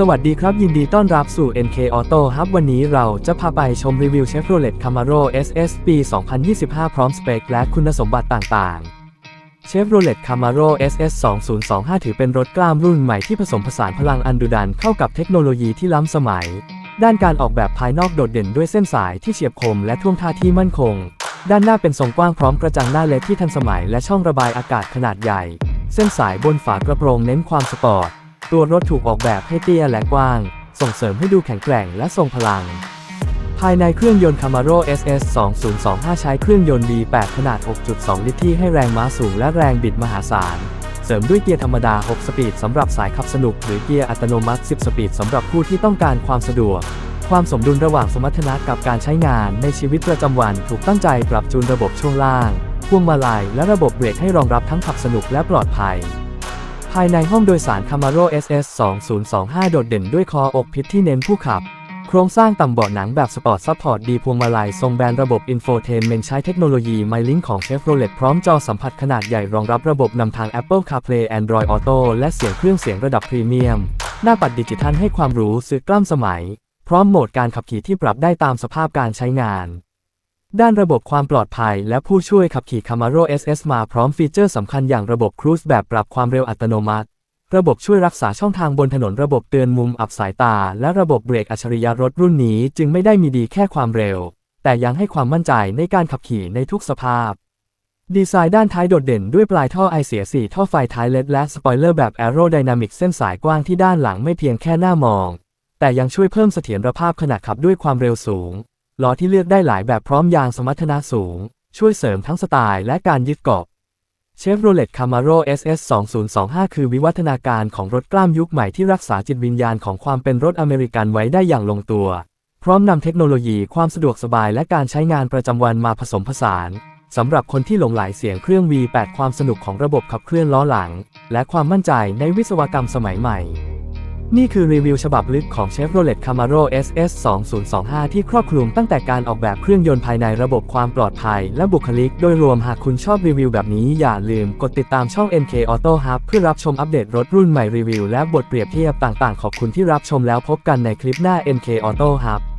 สวัสดีครับยินดีต้อนรับสู่ NK Auto ครับวันนี้เราจะพาไปชมรีวิว Chevrolet Camaro SS ปี 2025 พร้อมสเปคและคุณสมบัติต่างๆ Chevrolet Camaro SS 2025 ถือเป็นรถกล้ามรุ่นใหม่ที่ผสมผสานพลังอันดุดันเข้ากับเทคโนโลยีที่ล้ำสมัย ด้านการออกแบบภายนอกโดดเด่นด้วยเส้นสายที่เฉียบคมและท่วงท่าที่มั่นคง ด้านหน้าเป็นทรงกว้างพร้อมกระจังหน้าเล็กที่ทันสมัยและช่องระบายอากาศขนาดใหญ่ เส้นสายบนฝากระโปรงเน้นความสปอร์ต ตัวรถถูกออกแบบให้เตี้ยและกว้าง ส่งเสริมให้ดูแข็งแกร่งและทรงพลัง ภายในเครื่องยนต์ Camaro SS 2025 ใช้เครื่องยนต์ V8 ขนาด 6.2 ลิตรที่ให้แรงม้าสูงและแรงบิดมหาศาล เสริมด้วยเกียร์ธรรมดา 6 สปีดสำหรับสายขับสนุก หรือเกียร์อัตโนมัติ 10 สปีดสำหรับผู้ที่ต้องการความสะดวก ความสมดุลระหว่างสมรรถนะกับการใช้งานในชีวิตประจำวันถูกตั้งใจปรับจูนระบบช่วงล่างพวงมาลัยและระบบเบรกให้รองรับทั้งขับสนุกและปลอดภัย ภายในห้องโดยสาร Camaro SS 2025 โดดเด่นด้วยคออกพิษที่เน้นผู้ขับ โครงสร้างต่ำเบาะหนังแบบสปอร์ตซัพพอร์ตดีพวงมาลัยทรงแบนระบบอินโฟเทนเมนใช้เทคโนโลยี MyLink ของ Chevrolet พร้อมจอสัมผัสขนาดใหญ่รองรับระบบนำทาง Apple CarPlay Android Auto และเสียงเครื่องเสียงระดับพรีเมียม หน้าปัดดิจิทัลให้ความหรู้สึกกล้ำสมัย พร้อมโหมดการขับขี่ที่ปรับได้ตามสภาพการใช้งาน ด้านระบบความปลอดภัยและผู้ช่วยขับขี่ Camaro SS มาพร้อมฟีเจอร์สำคัญอย่างระบบครูซแบบปรับความเร็วอัตโนมัติ ระบบช่วยรักษาช่องทางบนถนนระบบเตือนมุมอับสายตา และระบบเบรกอัจฉริยะรถรุ่นนี้จึงไม่ได้มีดีแค่ความเร็ว แต่ยังให้ความมั่นใจในการขับขี่ในทุกสภาพ ดีไซน์ด้านท้ายโดดเด่นด้วยปลายท่อไอเสีย4ท่อไฟท้ายเลดและสปอยเลอร์แบบแอโรไดนามิกเส้นสายกว้างที่ด้านหลังไม่เพียงแค่หน้ามอง แต่ยังช่วยเพิ่มเสถียรภาพขณะขับด้วยความเร็วสูง ล้อที่เลือกได้หลายแบบพร้อมยางสมรรถนะสูง ช่วยเสริมทั้งสไตล์และการยึดเกาะ Chevrolet Camaro SS 2025 คือวิวัฒนาการของรถกล้ามยุคใหม่ที่รักษาจิตวิญญาณของความเป็นรถอเมริกันไว้ได้อย่างลงตัว พร้อมนำเทคโนโลยีความสะดวกสบายและการใช้งานประจำวันมาผสมผสานสำหรับคนที่หลงไหลเสียงเครื่อง V8 ความสนุกของระบบขับเคลื่อนล้อหลัง และความมั่นใจในวิศวกรรมสมัยใหม่ นี่คือรีวิวฉบับลึกของ Chevrolet Camaro SS 2025 ที่ครอบคลุมตั้งแต่การออกแบบเครื่องยนต์ภายในระบบความปลอดภัย และบุคลิก โดยรวมหากคุณชอบรีวิวแบบนี้อย่าลืมกดติดตามช่อง NK Auto Hub เพื่อรับชมอัปเดตรถรุ่นใหม่รีวิว และบทเปรียบเทียบต่างๆ ขอบคุณที่รับชมแล้วพบกันในคลิปหน้า NK Auto Hub